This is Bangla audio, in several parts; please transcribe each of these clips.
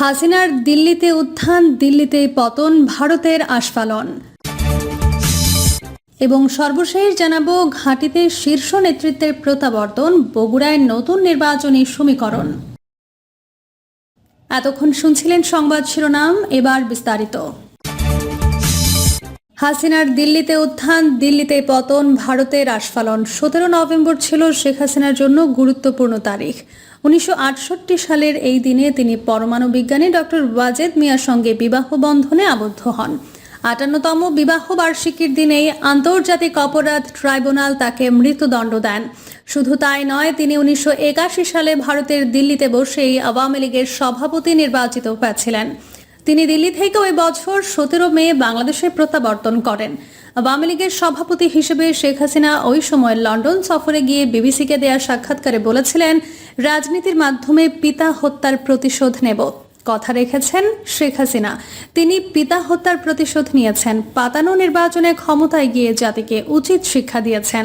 হাসিনার দিল্লিতে উত্থান, দিল্লিতে পতন, ভারতের আস্ফালন। এবং সর্বশেষ জানাব, ঘাঁটিতে শীর্ষ নেতৃত্বের প্রত্যাবর্তন, বগুড়ায় নতুন নির্বাচনী সমীকরণ। এতক্ষণ শুনছিলেন সংবাদ শিরোনাম, এবার বিস্তারিত। হাসিনার দিল্লিতে উত্থান, দিল্লিতে পতন, ভারতের আস্ফালন। সতেরো নভেম্বর ছিল শেখ হাসিনার জন্য গুরুত্বপূর্ণ তারিখ। উনিশশো আটষট্টি সালের এই দিনে তিনি পরমাণু বিজ্ঞানী ডক্টর ওয়াজেদ মিয়ার সঙ্গে বিবাহ বন্ধনে আবদ্ধ হন। আটান্নতম বিবাহ বার্ষিকীর দিনেই আন্তর্জাতিক অপরাধ ট্রাইব্যুনাল তাকে মৃত্যুদণ্ড দেন। শুধু তাই নয়, তিনি উনিশশো একাশি সালে ভারতের দিল্লিতে বসেই আওয়ামী লীগের সভাপতি নির্বাচিত হয়েছিলেন। তিনি দিল্লি থেকে ওই বছর সতেরো মে বাংলাদেশে প্রত্যাবর্তন করেন। আওয়ামী লীগের সভাপতি হিসেবে শেখ হাসিনা ওই সময় লন্ডন সফরে গিয়ে বিবিসিকে দেয়া সাক্ষাৎকারে বলেছিলেন, রাজনীতির মাধ্যমে পিতা হত্যার প্রতিশোধ নেব। কথা রেখেছেন শেখ হাসিনা। তিনি পিতা হত্যার প্রতিশোধ নিয়েছেন, পাতানো নির্বাচনে ক্ষমতায় গিয়ে জাতিকে উচিত শিক্ষা দিয়েছেন।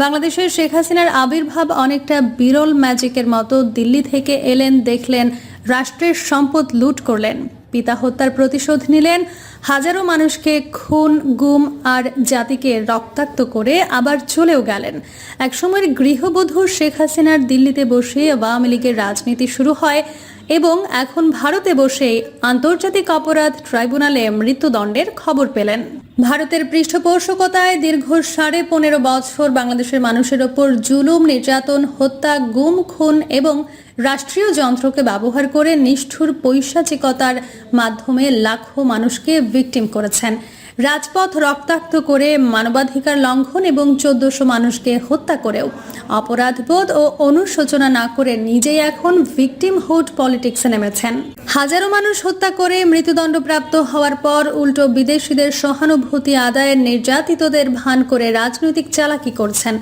বাংলাদেশের শেখ হাসিনার আবির্ভাব অনেকটা বিরল ম্যাজিকের মতো দিল্লি থেকে এলেন, দেখলেন, রাষ্ট্রের সম্পদ লুট করলেন। পিতা হত্যার প্রতিশোধ নিলেন। হাজারো মানুষকে খুন, গুম আর জাতিকে রক্তাক্ত করে আবার চলেও গেলেন। একসময়ের গৃহবধূ শেখ হাসিনার দিল্লিতে বসে আওয়ামী লীগের রাজনীতি শুরু হয় এবং এখন ভারতে বসে আন্তর্জাতিক অপরাধ ট্রাইব্যুনালে মৃত্যুদণ্ডের খবর পেলেন। ভারতের পৃষ্ঠপোষকতায় দীর্ঘ সাড়ে পনেরো বছর বাংলাদেশের মানুষের ওপর জুলুম, নির্যাতন, হত্যা, গুম, খুন এবং রাষ্ট্রীয় যন্ত্রকে ব্যবহার করে নিষ্ঠুর পৈশাচিকতার মাধ্যমে লাখো মানুষকে ভিকটিম করেছেন। রাজপথ রক্তাক্ত করে মানবাধিকার লঙ্ঘন এবং চোদ্দশো মানুষকে হত্যা করেও অপরাধবোধ ও অনুশোচনা না করে নিজেই এখন ভিকটিম হুড পলিটিক্সে নেমেছেন। হাজারো মানুষ হত্যা করে মৃত্যুদণ্ডপ্রাপ্ত হওয়ার পর উল্টো বিদেশিদের সহানুভূতি আদায়ের নির্যাতিতদের ভান করে রাজনৈতিক চালাকি করছেন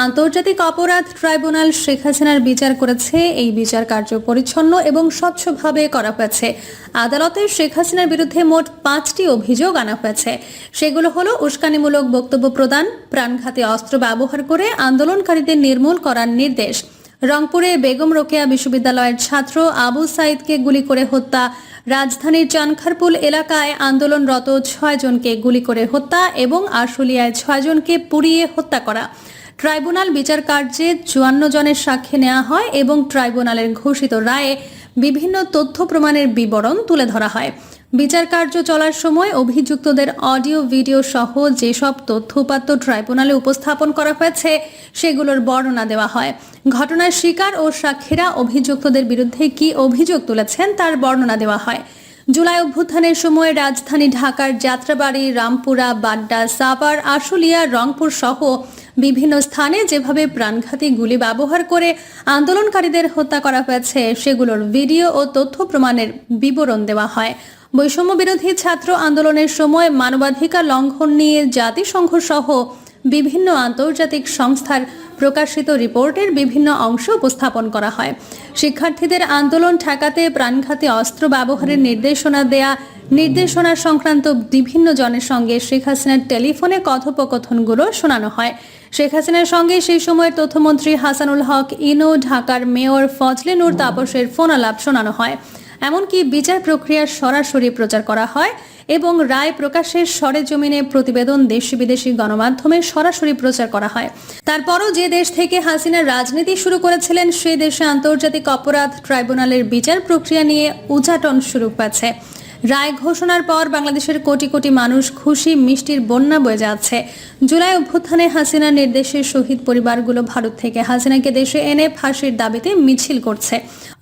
আন্তর্জাতিক অপরাধ ট্রাইব্যুনাল শেখ হাসিনার বিচার করেছে। এই বিচার কার্য পরিচ্ছন্ন এবং স্বচ্ছভাবে করা হয়েছে। আদালতে শেখ হাসিনার বিরুদ্ধে মোট পাঁচটি অভিযোগ আনা হয়েছে। সেগুলো হলো উস্কানিমূলক বক্তব্য প্রদান, প্রাণঘাতী অস্ত্র ব্যবহার করে আন্দোলনকারীদের নির্মূল করার নির্দেশ, রংপুরে বেগম রোকেয়া বিশ্ববিদ্যালয়ের ছাত্র আবু সাইদকে গুলি করে হত্যা, রাজধানীর চানখারপুল এলাকায় আন্দোলনরত ছয় জনকে গুলি করে হত্যা এবং আশুলিয়ায় ছয় জনকে পুড়িয়ে হত্যা করা। ট্রাইব্যুনাল বিচার কার্যে চুয়ান্ন জনের সাক্ষী নেওয়া হয় এবং ট্রাইব্যুনালের ঘোষিত রায়ে বিভিন্ন তথ্য প্রমাণের বিবরণ তুলে ধরা হয়। বিচার কার্য চলার সময় অভিযুক্তদের অডিও, ভিডিও সহ যেসব তথ্য উপাত্ত ট্রাইব্যুনালে উপস্থাপন করা হয়েছে, সেগুলোর বর্ণনা দেওয়া হয়। ঘটনার শিকার ও সাক্ষীরা অভিযুক্তদের বিরুদ্ধে কি অভিযোগ তুলেছেন তার বর্ণনা দেওয়া হয়। জুলাই অভ্যুত্থানের সময় রাজধানী ঢাকার যাত্রাবাড়ি, রামপুরা, বাড্ডা, সাভার, আশুলিয়া, রংপুর সহ বিভিন্ন স্থানে যেভাবে প্রাণঘাতী গুলি ব্যবহার করে আন্দোলনকারীদের হত্যা করা হয়েছে, সেগুলোর ভিডিও ও তথ্য প্রমাণের বিবরণ দেওয়া হয়। বৈষম্য বিরোধী ছাত্র আন্দোলনের সময় মানবাধিকার লঙ্ঘন নিয়ে জাতিসংঘ সহ বিভিন্ন আন্তর্জাতিক সংস্থার প্রকাশিত রিপোর্টের বিভিন্ন অংশ উপস্থাপন করা হয়। শিক্ষার্থীদের আন্দোলন ঠেকাতে প্রাণঘাতী অস্ত্র ব্যবহারের নির্দেশনা দেয়া, নির্দেশনা সংক্রান্ত বিভিন্ন জনের সঙ্গে শেখ হাসিনার টেলিফোনে কথোপকথনগুলো শোনানো হয়। শেখ হাসিনার সঙ্গে সেই সময়ের তথ্যমন্ত্রী হাসানুল হক, ইনো, ঢাকার মেয়র ফজলে নূর তাপসের ফোন আলাপ শোনানো হয়। এমনকি বিচার প্রক্রিয়ার সরাসরি প্রচার করা হয়। এবং রায় প্রকাশের সরেজমিনে প্রতিবেদন দেশি বিদেশি গণমাধ্যমে সরাসরি প্রচার করা হয়। তারপরও যে দেশ থেকে হাসিনা রাজনীতি শুরু করেছিলেন, সে দেশে আন্তর্জাতিক অপরাধ ট্রাইব্যুনালের বিচার প্রক্রিয়া নিয়ে উচাটন শুরু হয়েছে রায় ঘোষণার পর বাংলাদেশের কোটি কোটি মানুষ খুশি, মিষ্টির বন্যা বয়ে যাচ্ছে। জুলাই অভ্যুত্থানে হাসিনার নির্দেশে শহীদ পরিবারগুলো ভারত থেকে হাসিনাকে দেশে এনে ফাঁসির দাবিতে মিছিল করছে।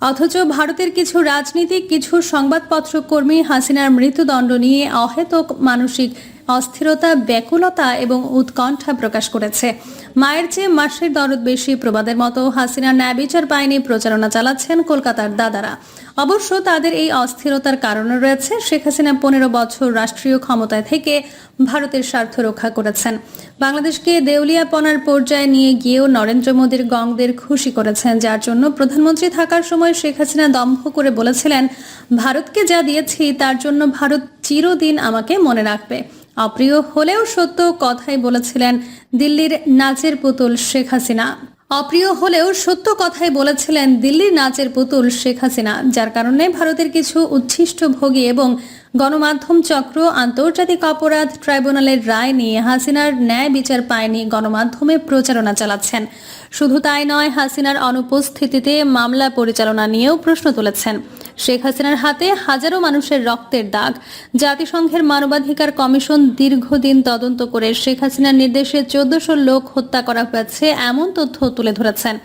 অথচ ভারতের কিছু রাজনীতিক কিছু সংবাদপত্র কর্মী হাসিনার মৃত্যুদণ্ড নিয়ে অহেতুক মানসিক অস্থিরতা, ব্যাকুলতা এবং উৎকণ্ঠা প্রকাশ করেছে। মায়ের চেয়ে মাসের দরদ বেশি প্রবাদের মতো হাসিনা ন্যায় বিচার পায়নি প্রচারণা চালাচ্ছেন কলকাতার দাদারা। অবশ্য তাদের এই অস্থিরতার কারণে রয়েছে, শেখ হাসিনা পনেরো বছর রাষ্ট্রীয় ক্ষমতায় থেকে ভারতের স্বার্থ রক্ষা করেছেন। বাংলাদেশকে দেউলিয়াপনার পর্যায়ে নিয়ে গিয়েও নরেন্দ্র মোদীর গংদের খুশি করেছেন, যার জন্য প্রধানমন্ত্রী থাকার সময় শেখ হাসিনা দম্ভ করে বলেছিলেন, ভারতকে যা দিয়েছি, তার জন্য ভারত চিরদিন আমাকে মনে রাখবে। অপ্রিয় হলেও সত্য কথাই বলেছিলেন দিল্লির নাচের পুতুল শেখ হাসিনা। অপ্রিয় হলেও সত্য কথাই বলেছিলেন দিল্লির নাচের পুতুল শেখ হাসিনা, যার কারণে ভারতের কিছু উচ্ছিষ্ট ভোগী এবং গণমাধ্যম চক্র আন্তর্জাতিক অপরাধ ট্রাইব্যুনালের রায় নিয়ে হাসিনার ন্যায় বিচার পায়নি, গণমাধ্যমে প্রচারণা চালাচ্ছেন। শুধু তাই নয়, হাসিনার অনুপস্থিতিতে মামলা পরিচালনা নিয়েও প্রশ্ন তুলেছেন। শেখ হাসিনার হাতে হাজারো মানুষের রক্তের দাগ। জাতিসংঘের মানবাধিকার কমিশন দীর্ঘদিন তদন্ত করে শেখ হাসিনার নির্দেশে চোদ্দশো লোক হত্যা করা হয়েছে, এমন তথ্য তুলে ধরেছেন।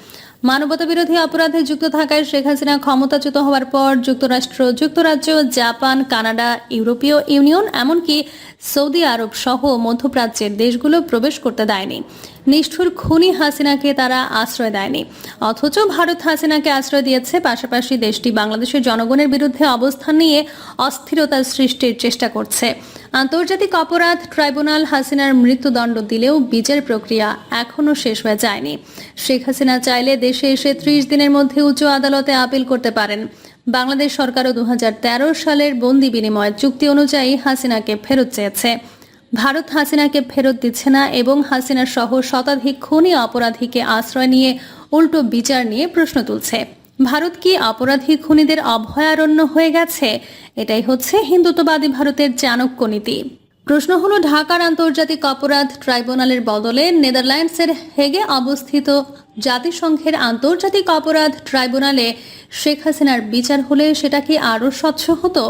মানবতা বিরোধী অপরাধে যুক্ত থাকায় শেখ হাসিনা ক্ষমতাচ্যুত হওয়ার পর যুক্তরাষ্ট্র, যুক্তরাজ্য, জাপান, কানাডা, ইউরোপীয় ইউনিয়ন এমনকি সৌদি আরব সহ মধ্যপ্রাচ্যের দেশগুলো প্রবেশ করতে দেয়নি। নিষ্ঠুর খুনি হাসিনাকে তারা আশ্রয় দেয়নি। অথচ ভারত হাসিনাকে আশ্রয় দিয়েছে, পাশাপাশি দেশটি বাংলাদেশের জনগণের বিরুদ্ধে অবস্থান নিয়ে অস্থিরতা সৃষ্টির চেষ্টা করছে। আন্তর্জাতিক অপরাধ ট্রাইব্যুনাল হাসিনার মৃত্যুদণ্ড দিলেও বিচার প্রক্রিয়া এখনও শেষ হয়ে যায়নি। শেখ হাসিনা চাইলে দেশে এসে ত্রিশ দিনের মধ্যে উচ্চ আদালতে আপিল করতে পারেন। বাংলাদেশ সরকারও দু হাজার তেরো সালের বন্দি বিনিময় চুক্তি অনুযায়ী হাসিনাকে ফেরত চেয়েছে। ভারত হাসিনাকে ফেরত দিচ্ছে না এবং হাসিনা সহ শতাধিক খুনি অপরাধীকে আশ্রয় নিয়ে উল্টো বিচার নিয়ে প্রশ্ন তুলছে। ভারত কি অপরাধী খুনিদের অভয়ারণ্য হয়ে গেছে? এটাই হচ্ছে হিন্দুত্ববাদী ভারতের চাণক্য নীতি। প্রশ্ন হলো ঢাকার আন্তর্জাতিক অপরাধ ট্রাইব্যুনালের বদলে নেদারল্যান্ডসের হেগে অবস্থিত জাতিসংঘের আন্তর্জাতিক অপরাধ ট্রাইব্যুনালে শেখ হাসিনার বিচার হলে সেটা কি আরও স্বচ্ছ হতো?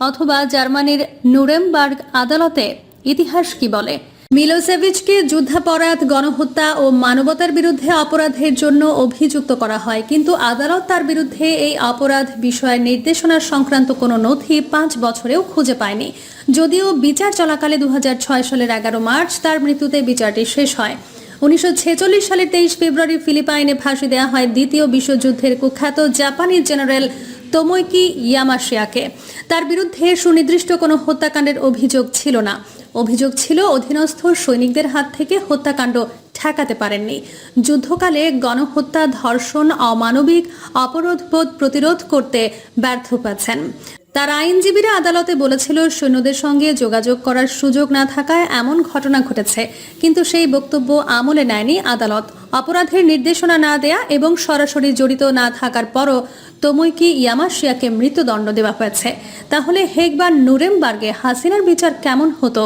অথবা জার্মানির নুরেমবার্গ আদালতে ইতিহাস কি বলে? মিলোসেভিচকে যুদ্ধাপরাধ, গণহত্যা ও মানবতার বিরুদ্ধে অপরাধের জন্য অভিযুক্ত করা হয়। কিন্তু আদালত তার বিরুদ্ধে এই অপরাধ বিষয়ে নির্দেশনা সংক্রান্ত কোনো নথি পাঁচ বছরেও খুঁজে পায়নি। যদিও বিচার চলাকালে দু হাজার ছয় সালের এগারো মার্চ তার মৃত্যুতে বিচারটি শেষ হয়। উনিশশো ছেচল্লিশ সালের তেইশ ফেব্রুয়ারি ফিলিপাইনে ফাঁসি দেওয়া হয় দ্বিতীয় বিশ্বযুদ্ধের কুখ্যাত জাপানি জেনারেল তোমৈকি ইয়ামাশিয়াকে। তার বিরুদ্ধে সুনির্দিষ্ট কোনো হত্যাকাণ্ডের অভিযোগ ছিল না। অভিযোগ ছিল অধীনস্থ সৈনিকদের হাত থেকে হত্যাকাণ্ড ঠেকাতে পারেননি। যুদ্ধকালে গণহত্যা, ধর্ষণ, অমানবিক, অপরোধবোধ প্রতিরোধ করতে ব্যর্থ পাচ্ছেন তার আইনজীবীরা আদালতে বলেছিল, সৈন্যদের সঙ্গে যোগাযোগ করার সুযোগ না থাকায় এমন ঘটনা ঘটেছে, কিন্তু সেই বক্তব্য আমলে নেয়নি আদালত। অপরাধের নির্দেশনা না দেয়া এবং সরাসরি জড়িত না থাকার পরও তোমইকি ইয়ামাশিয়াকে মৃত্যুদণ্ড দেওয়া হয়েছে। তাহলে হেগ বা নুরেমবার্গে হাসিনার বিচার কেমন হতো?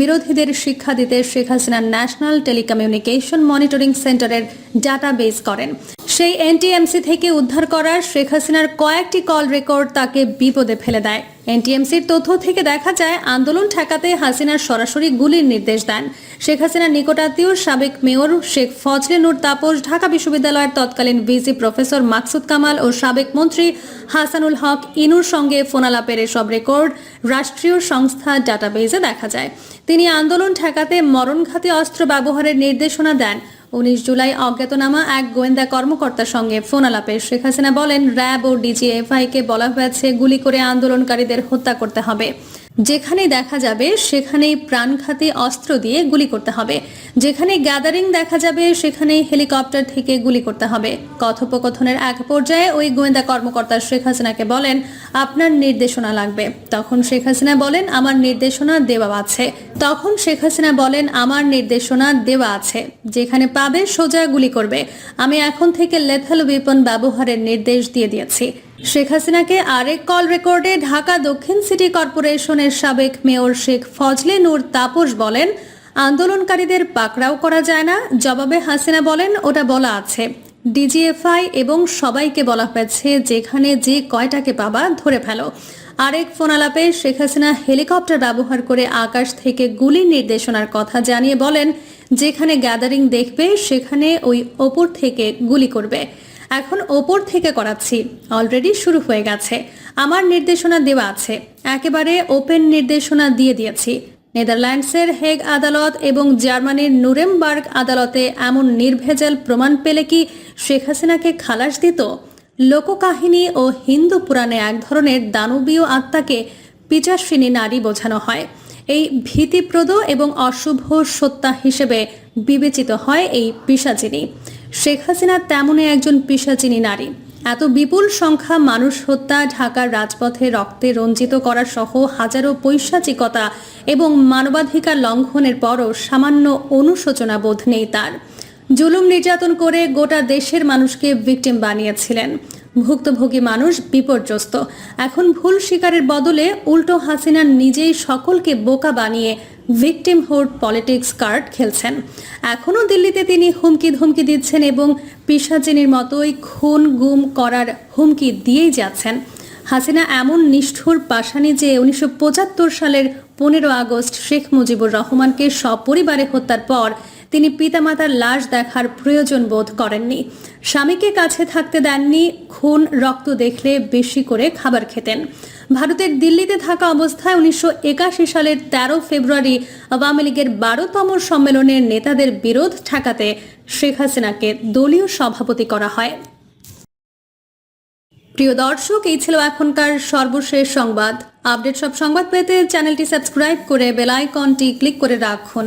বিরোধীদের শিক্ষা দিতে Sheikh Hasina national telecommunication monitoring সেন্টারের ডাটাবেস করেন। সেই এনটিএমসি থেকে উদ্ধার করা শেখ হাসিনার কয়েকটি কল রেকর্ড তাকে বিপদে ফেলে দেয়। এনটিএমসির তথ্য থেকে দেখা যায়, আন্দোলন ঠেকাতে হাসিনার সরাসরি গুলির নির্দেশ দেন। শেখ হাসিনার নিকটাত্মীয় সাবেক মেয়র শেখ ফজলে নূর তাপস, ঢাকা বিশ্ববিদ্যালয়ের তৎকালীন ভিসি প্রফেসর মাকসুদ কামাল ও সাবেক মন্ত্রী হাসানুল হক ইনুর সঙ্গে ফোনালাপের এসব রেকর্ড রাষ্ট্রীয় সংস্থা ডাটাবেজে দেখা যায়। তিনি আন্দোলন ঠেকাতে মরণঘাতী অস্ত্র ব্যবহারের নির্দেশনা দেন। উনিশ জুলাই অজ্ঞাতনামা এক গোয়েন্দা কর্মকর্তার সঙ্গে ফোন আলাপে শেখ হাসিনা বলেন, র্যাব ও ডিজিএফআই কে বলা হয়েছে, গুলি করে আন্দোলনকারীদের হত্যা করতে হবে। যেখানেই দেখা যাবে সেখানেই প্রাণঘাতী অস্ত্র দিয়ে গুলি করতে হবে। যেখানে গ্যাদারিং দেখা যাবে সেখানেই হেলিকপ্টার থেকে গুলি করতে হবে। কথোপকথনের এক পর্যায়ে ওই গোয়েন্দা কর্মকর্তা শেখ হাসিনাকে বলেন, আপনার নির্দেশনা লাগবে। তখন শেখ হাসিনা বলেন, আমার নির্দেশনা দেওয়া আছে। তখন শেখ হাসিনা বলেন, আমার নির্দেশনা দেওয়া আছে। যেখানে পাবে সোজা গুলি করবে। আমি এখন থেকে লেথাল উইপন ব্যবহারের নির্দেশ দিয়ে দিয়েছি। শেখ হাসিনাকে আরেক কল রেকর্ডে ঢাকা দক্ষিণ সিটি কর্পোরেশনের সাবেক মেয়র শেখ ফজলে নূর তাপস বলেন, আন্দোলনকারীদের পাকড়াও করা যায় না। জবাবে হাসিনা বলেন, ওটা বলা আছে। ডিজিএফআই এবং সবাইকে বলা হয়েছে, যেখানে যে কয়টাকে পাবা ধরে ফেলো। আরেক ফোনালাপে শেখ হাসিনা হেলিকপ্টার ব্যবহার করে আকাশ থেকে গুলির নির্দেশনার কথা জানিয়ে বলেন, যেখানে গ্যাদারিং দেখবে, সেখানে ওই ওপর থেকে গুলি করবে। এখন ওপর থেকে করাচ্ছি। অলরেডি শুরু হয়ে গেছে। আমার নির্দেশনা দেওয়া আছে। একেবারে ওপেন নির্দেশনা দিয়ে দিয়েছি। নেদারল্যান্ডসের হেগ আদালত এবং জার্মানির নুরেমবার্গ আদালতে এমন নির্ভেজাল প্রমাণ পেলে কি শেখ হাসিনাকে খালাস দিত? লোককাহিনী ও হিন্দু পুরাণে এক ধরনের দানবীয় আত্মাকে পিচাসিনী নারী বোঝানো হয়। এই ভীতিপ্রদ এবং অশুভ সত্তা হিসেবে বিবেচিত হয় এই পিসাচিনী। শেখ হাসিনা তেমনই একজন পিসাচিনী নারী। এত বিপুল সংখ্যা মানুষ হত্যা, ঢাকার রাজপথে রক্তে রঞ্জিত করা সহ হাজারো পৈশাচিকতা এবং মানবাধিকার লঙ্ঘনের পরও সামান্য অনুশোচনা বোধ নেই তার। জুলুম নির্যাতন করে গোটা দেশের মানুষকে ভিকটিম বানিয়েছিলেন। ভুক্তভোগী মানুষ বিপর্যস্ত। এখন ভুল স্বীকারের বদলে উল্টো হাসিনা নিজেই সকলকে বোকা বানিয়ে ভিকটিম হুড পলিটিক্স কার্ড খেলছেন। এখনও দিল্লিতে তিনি হুমকি ধুমকি দিচ্ছেন এবং পিসাচিনীর মতোই খুন গুম করার হুমকি দিয়েই যাচ্ছেন। হাসিনা এমন নিষ্ঠুর পাশানি যে উনিশশো পঁচাত্তর সালের পনেরো আগস্ট শেখ মুজিবুর রহমানকে সপরিবারে হত্যার পর তিনি পিতামাতার লাশ দেখার প্রয়োজন বোধ করেননি। স্বামীকে কাছে থাকতে দেননি, খুন, রক্ত দেখলে বেশি করে খাবার খেতেন। ভারতের দিল্লিতে থাকা অবস্থায় উনিশশো একাশি সালের তেরো ফেব্রুয়ারি আওয়ামী লীগের বারোতম সম্মেলনের নেতাদের বিরোধ ঠেকাতে শেখ হাসিনাকে দলীয় সভাপতি করা হয়। প্রিয় দর্শক, এই ছিল এখনকার সর্বশেষ সংবাদ। আপডেট সব সংবাদ পেতে চ্যানেলটি সাবস্ক্রাইব করে বেল আইকনটি ক্লিক করে রাখুন।